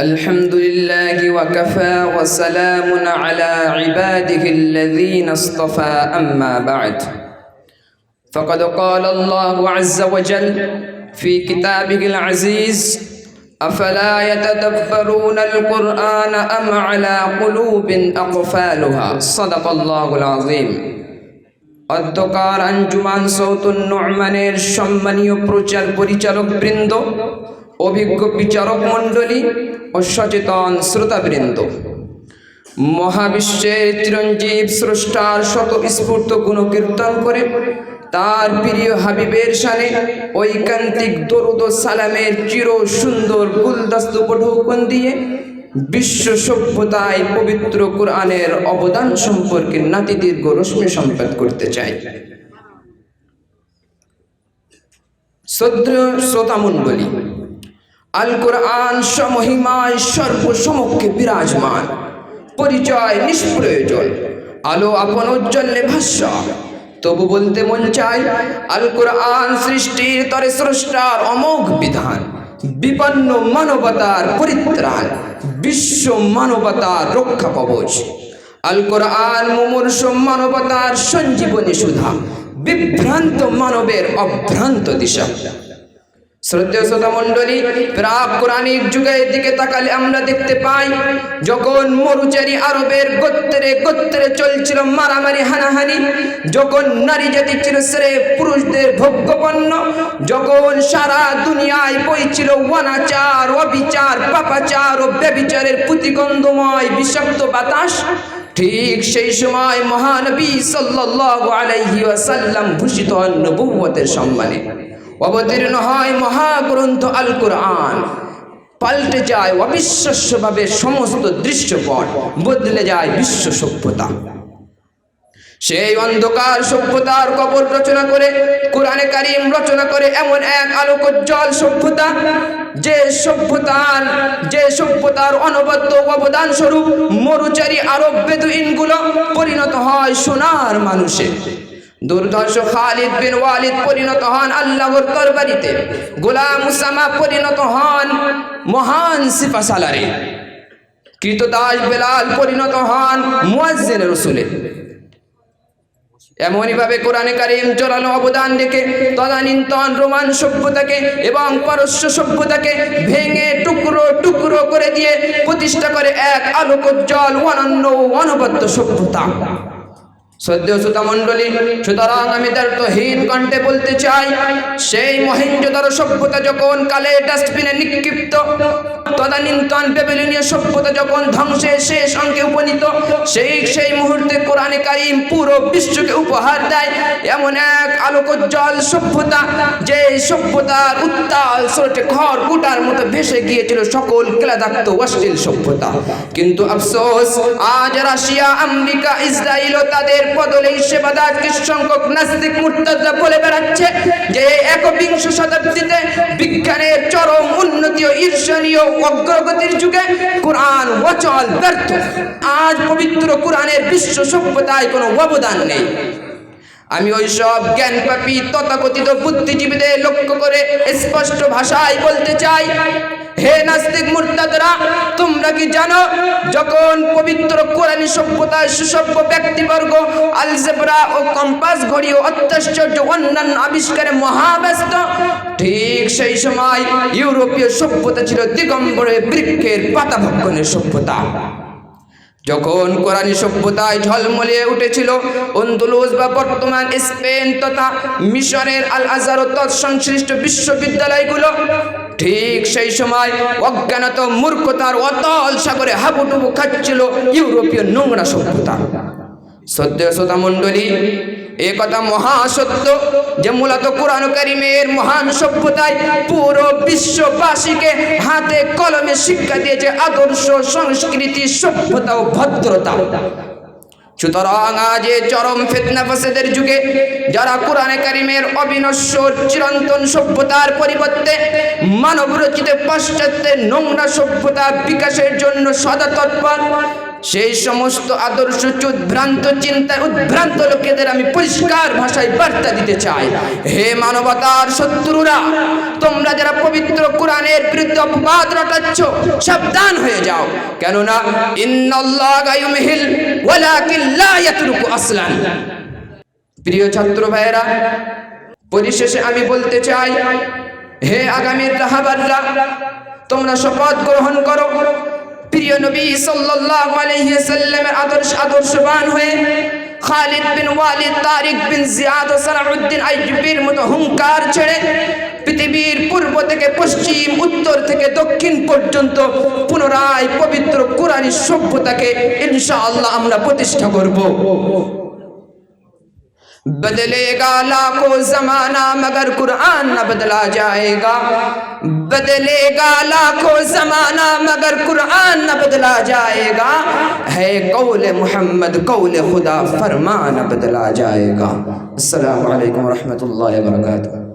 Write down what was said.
الحمد لله وكفى وسلام على عباده الذين اصطفى أما بعد فقد قال الله عز وجل في كتابه العزيز أفلا يتدبرون القرآن أم على قلوب أقفالها صدق الله العظيم অধ্যকার আঞ্জুমান সৌতুন নোমানের সম্মানীয় প্রচার পরিচালক বৃন্দ অভিজ্ঞ বিচারক মণ্ডলী ও সচেতন শ্রোতাবৃন্দ। মহাবিশ্বের চিরঞ্জীব স্রষ্টার শত স্ফূর্ত গুণকীর্তন করে তার প্রিয় হাবিবের সানে ঐকান্তিক দরুদ সালামের চির সুন্দর গুলদস্ত পঠোপন দিয়ে বিশ্ব সভ্যতায় পবিত্র কোরআনের অবদান সম্পর্কে নাতিদীর্ঘ রশ্মি সম্পাদ করতে চাই। শ্রদ্ধেয় শ্রোতামণ্ডলী আল কোরআন সমহিমায় সর্বসমক্ষে বিরাজমান। পরিচয় নিষ্প্রয়োজন। আলো আপন উজ্জ্বলে ভাষ্য তবু বলতে মন চাই আল কোরআন সৃষ্টির তরে স্রষ্টার অমোঘ বিধান। বিপন্ন মানবতার পরিত্রাণ। বিশ্ব মানবতার রক্ষা কবচ। আল কোরআন মুমূর্ষ মানবতার সঞ্জীবনী সুধা। বিভ্রান্ত মানবের অভ্রান্ত দিশা। শ্রদ্ধেয় শ্রোতা মণ্ডলী প্রাক কোরআনিক যুগের দিকে তাকালে আমরা দেখতে পাই, যখন মরুচারী আরবের গোত্রে গোত্রে চলছিল মারামারি, হানাহানি, যখন নারী জাতি ছিল সেরে পুরুষদের ভোগ্যপন্ন যখন সারা দুনিয়ায় বইছিল অনাচার, অবিচার, পাপাচার ও ব্যবিচারের পুতিগন্ধময় বিষাক্ত বাতাস, ঠিক সেই সময় মহানবী সাল্লাল্লাহু আলাইহি ওয়াসাল্লাম ভূষিত নবুয়তের সম্মানে। অবতীর্ণ হয় মহাগ্রন্থ আল কোরআন। পাল্টে যায় অবিশ্বাস্যভাবে সমস্ত দৃশ্যপট, বদলে যায় বিশ্ব সভ্যতা। সেই অন্ধকার সভ্যতার কবর রচনা করে, কোরআনে কারিম রচনা করে এমন এক আলোকোজ্জ্বল সভ্যতা, যে সভ্যতার যে সভ্যতার অনবদ্য অবদান স্বরূপ মরুচারী আরব বেদুইনগুলো পরিণত হয় সোনার মানুষে। দুর্ধর্ষ খালিদ বিন ওয়ালিদ পরিণত হন আল্লাহর তরবারিতে। গোলাম উসামা পরিণত হন মহান সিপাসালারে কৃতদাস বেলাল পরিণত হন মুয়াজ্জিন রসুলে। এমনইভাবে কোরআনে কারিম জোরালো অবদান রেখে তদানীন্তন রোমান সভ্যতাকে এবং পারস্য সভ্যতাকে ভেঙে টুকরো টুকরো করে দিয়ে প্রতিষ্ঠা করে এক আলোকোজ্জ্বল, অনন্য অনবদ্য সভ্যতা। সদ্য শ্রোতা মণ্ডলী সুতরাং আমি তার তহীন কণ্ঠে বলতে চাই, সেই মহেঞ্জোদার সভ্যতা যখন কালে ডাস্টবিনে নিক্ষিপ্ত সভ্যতা যখন শেষ উপনীত, সেই সেই মুহূর্তে পুরো বিশ্বকে উপহার দেয়। এমন এক আলোকোজ্জ্বল সভ্যতা, যে সভ্যতার উত্তাল খড় কুটার মতো ভেসে গিয়েছিল সকল ক্লাদাক্ত অশ্লীল সভ্যতা। কিন্তু আফসোস, আজ রাশিয়া, আমেরিকা ইসরায়েল তাদের বদলে সেবাদার কিছু সংখ্যক নাস্তিক মুর্তাজা বলে বেড়াচ্ছে যে একবিংশ শতাব্দীতে বিজ্ঞানের চরম উন্নতি ও ঈর্ষণীয় অগ্রগতির যুগে কোরআন অচল, ব্যর্থ। আজ পবিত্র কোরআনের বিশ্ব সভ্যতায় কোনো অবদান নেই। আমি ওই সব জ্ঞানপাপী, তথাকথিত বুদ্ধিজীবীদের লক্ষ্য করে স্পষ্ট ভাষায় বলতে চাই হে নাস্তিক মুরতাদরা, তোমরা কি জানো, যখন পবিত্র কোরআনী সভ্যতায় সুসভ্য ব্যক্তিবর্গ, আলজেব্রা ও কম্পাস ঘড়ি ও অত্যাশ্চর্য অন্যান্য আবিষ্কারে মহাব্যস্ত, ঠিক সেই সময় ইউরোপীয় সভ্যতা ছিল দিগম্বরে বৃক্ষের পাতা ভক্ষণের সভ্যতা। যখন কোরআনী সভ্যতায় ঝলমলিয়ে উঠেছিল অন্দুলুস বা বর্তমান স্পেন তথা মিশরের আল আজার ও তৎসংশ্লিষ্ট বিশ্ববিদ্যালয়গুলো ঠিক সেই সময় অজ্ঞানত মূর্খতার অতল সাগরে হাবুডুবু খাচ্ছিল ইউরোপীয় নোংরা সভ্যতা। সদ্য শ্রোতা মণ্ডলী, এ কথা মহাসত্য যে মূলত কোরআন কারিমের মহান সভ্যতায় পুরো বিশ্ববাসীকে হাতে কলমে শিক্ষা দিয়েছে আদর্শ সংস্কৃতি, সভ্যতা ও ভদ্রতা। সুতরাং আজ চরম ফেতনা ফসেদের যুগে যারা কোরআনে কারিমের অবিনশ্বর চিরন্তন সভ্যতার পরিবর্তে মানব রচিত পাশ্চাত্যের নোংরা সভ্যতা বিকাশের জন্য সদা তৎপর সেই সমস্ত আদর্শ উদ্ভ্রান্ত চিন্তায় উদ্ভ্রান্ত লোকেদের আমি পরিষ্কার ভাষায় বার্তা দিতে চাই। হে মানবতার শত্রুরা, তোমরা যারা পবিত্র কোরআনের বিরুদ্ধে অপবাদ রটাচ্ছ, সাবধান হয়ে যাও। কেননা ইন্নাল্লাহ গায়ুমহিল ওয়ালাকিন লা ইয়াতরুকু আসলান। প্রিয় ছাত্র ভাইয়েরা, পরিশেষে আমি বলতে চাই, হে আগামীর রাহাবাররা, তোমরা শপথ গ্রহণ করো। প্রিয় নবী সাল্লাল্লাহু আলাইহি সাল্লামের আদর্শ আদর্শবান হয়ে খালিদ বিন ওয়ালিদ, তারিক বিন জিয়াদ সালাউদ্দিন আইয়ুবীর মতো হুঙ্কার ছেড়ে পৃথিবীর পূর্ব থেকে পশ্চিম, উত্তর থেকে দক্ষিণ পর্যন্ত পুনরায় পবিত্র কোরআনী সভ্যতাকে ইনশাআল্লাহ আমরা প্রতিষ্ঠা করব। بدلے گا لاکھوں زمانہ مگر قرآن نہ بدلا جائے گا۔ بدلے گا لاکھوں زمانہ مگر قرآن نہ بدلا جائے گا۔ ہے قول محمد، قول خدا، فرمان نہ بدلا جائے گا۔ السلام علیکم ورحمۃ اللہ وبرکاتہ۔